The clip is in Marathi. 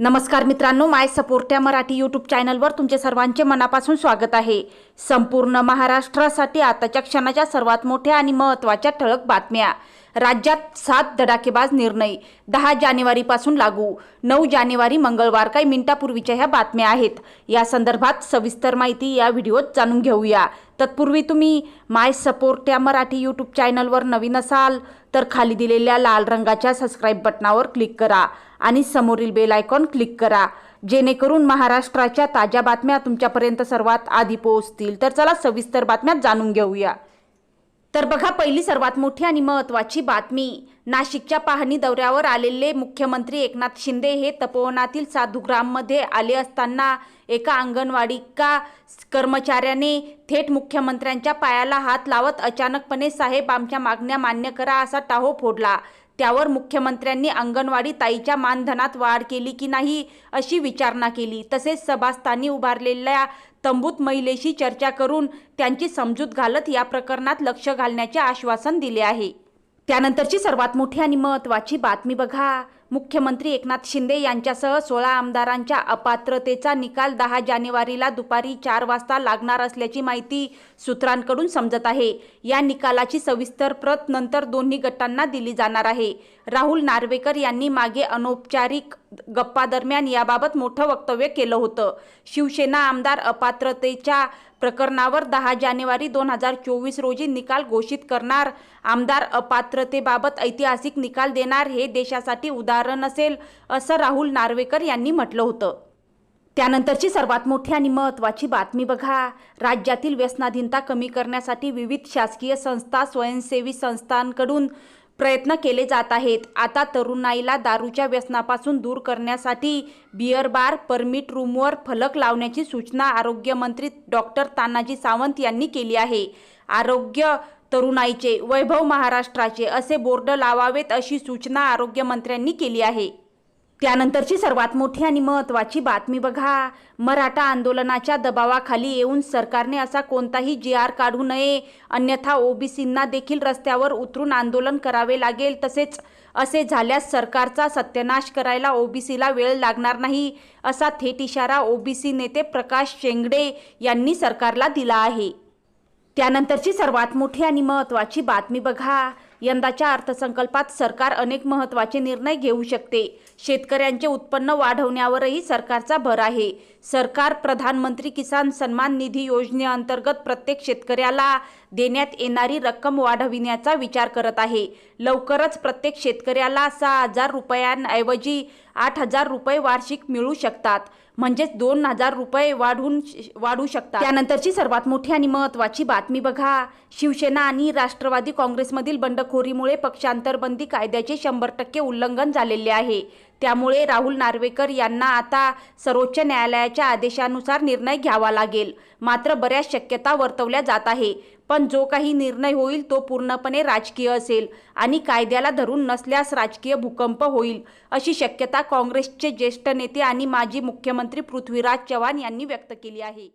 नमस्कार मित्रांनो माय सपोर्ट्या मराठी यूट्यूब चॅनलवर तुमचे सर्वांचे मनापासून स्वागत आहे. संपूर्ण महाराष्ट्रासाठी आताच्या क्षणाच्या सर्वात मोठ्या आणि महत्त्वाच्या ठळक बातम्या. राज्यात सात धडाकेबाज निर्णय. दहा जानेवारीपासून लागू. नऊ जानेवारी मंगळवार काही मिनिटापूर्वीच्या ह्या बातम्या आहेत. या संदर्भात सविस्तर माहिती या व्हिडिओत जाणून घेऊया. तत्पूर्वी तुम्ही माय सपोर्ट या मराठी यूट्यूब चॅनलवर नवीन असाल तर खाली दिलेल्या लाल रंगाच्या सबस्क्राईब बटनावर क्लिक करा आणि समोरील बेल आयकॉन क्लिक करा. जेणेकरून महाराष्ट्राच्या ताज्या बातम्या तुमच्यापर्यंत सर्वात आधी पोहोचतील. तर चला सविस्तर बातम्यात जाणून घेऊया. तर बघा पहिली सर्वात मोठी आणि महत्त्वाची बातमी. नाशिकच्या पाहणी दौऱ्यावर आलेले मुख्यमंत्री एकनाथ शिंदे हे तपोवनातील साधुग्राममध्ये आले असताना एका अंगणवाडी का कर्मचाऱ्याने थेट मुख्यमंत्र्यांच्या पायाला हात लावत अचानकपणे साहेब आमच्या मागण्या मान्य करा असा टाहो फोडला. त्यावर मुख्यमंत्र्यांनी अंगणवाडी ताईच्या मानधनात वाढ केली की नाही अशी विचारणा केली. तसेच सभास्थानी उभारलेल्या तंबूत महिलेशी चर्चा करून त्यांची समजूत घालत या प्रकरणात लक्ष घालण्याचे आश्वासन दिले आहे. त्यानंतरची सर्वात मोठी आणि महत्त्वाची बातमी बघा. मुख्यमंत्री एकनाथ शिंदे यांच्यासह सोळा आमदारांच्या अपात्रतेचा निकाल दहा जानेवारीला दुपारी चार वाजता लागणार असल्याची माहिती सूत्रांकडून समजत आहे. या निकालाची सविस्तर प्रत नंतर दोन्ही गटांना दिली जाणार आहे. राहुल नार्वेकर यांनी मागे अनौपचारिक गप्पादरम्यान याबाबत मोठं वक्तव्य केलं होतं. शिवसेना आमदार अपात्रतेच्या प्रकरणावर दहा जानेवारी दोन हजार चोवीस रोजी निकाल घोषित करणार. आमदार अपात्रतेबाबत ऐतिहासिक निकाल देणार हे देशासाठी उदाहरण असेल असं राहुल नार्वेकर यांनी म्हटलं होतं. त्यानंतरची सर्वात मोठी आणि महत्त्वाची बातमी बघा. राज्यातील व्यसनाधीनता कमी करण्यासाठी विविध शासकीय संस्था स्वयंसेवी संस्थांकडून प्रयत्न केले जात आहेत. आता तरुणाईला दारूच्या व्यसनापासून दूर करण्यासाठी बिअर बार परमिट रूमवर फलक लावण्याची सूचना आरोग्यमंत्री डॉक्टर तानाजी सावंत यांनी केली आहे. आरोग्य तरुणाईचे वैभव महाराष्ट्राचे असे बोर्ड लावावेत अशी सूचना आरोग्यमंत्र्यांनी केली आहे. त्यानंतरची सर्वात मोठी आणि महत्त्वाची बातमी बघा. मराठा आंदोलनाच्या दबावाखाली येऊन सरकारने असा कोणताही जी आर काढू नये. अन्यथा ओबीसींना देखील रस्त्यावर उतरून आंदोलन करावे लागेल. तसेच असे झाल्यास सरकारचा सत्यानाश करायला ओबीसीला वेळ लागणार नाही. असा थेट इशारा ओबीसी नेते प्रकाश शेंगडे यांनी सरकारला दिला आहे. त्यानंतरची सर्वात मोठी आणि महत्त्वाची बातमी बघा. यंदाच्या अर्थसंकल्पात सरकार अनेक महत्त्वाचे निर्णय घेऊ शकते. शेतकऱ्यांचे उत्पन्न वाढवण्यावरही सरकारचा भर आहे. सरकार प्रधानमंत्री किसान सन्मान निधी योजनेअंतर्गत प्रत्येक शेतकऱ्याला देण्यात येणारी रक्कम वाढविण्याचा विचार करत आहे. लवकरच प्रत्येक शेतकऱ्याला सहा हजार रुपयांऐवजी आठ हजार रुपये वार्षिक मिळू शकतात. म्हणजेच दोन हजार रुपये वाढून वाढू शकतात. त्यानंतरची सर्वात मोठी आणि महत्त्वाची बातमी बघा. शिवसेना आणि राष्ट्रवादी काँग्रेसमधील बंडखोरीमुळे पक्षांतरबंदी कायद्याचे शंभर टक्के उल्लंघन झालेले आहे. त्यामुळे राहुल नार्वेकर यांना आता सर्वोच्च न्यायालयाच्या आदेशानुसार निर्णय घ्यावा लागेल. मात्र बऱ्याच शक्यता वर्तवल्या जात आहे. पण जो काही निर्णय होईल तो पूर्णपणे राजकीय असेल आणि कायद्याला धरून नसल्यास राजकीय भूकंप होईल अशी शक्यता काँग्रेसचे ज्येष्ठ नेते आणि माजी मुख्यमंत्री पृथ्वीराज चव्हाण यांनी व्यक्त केली आहे.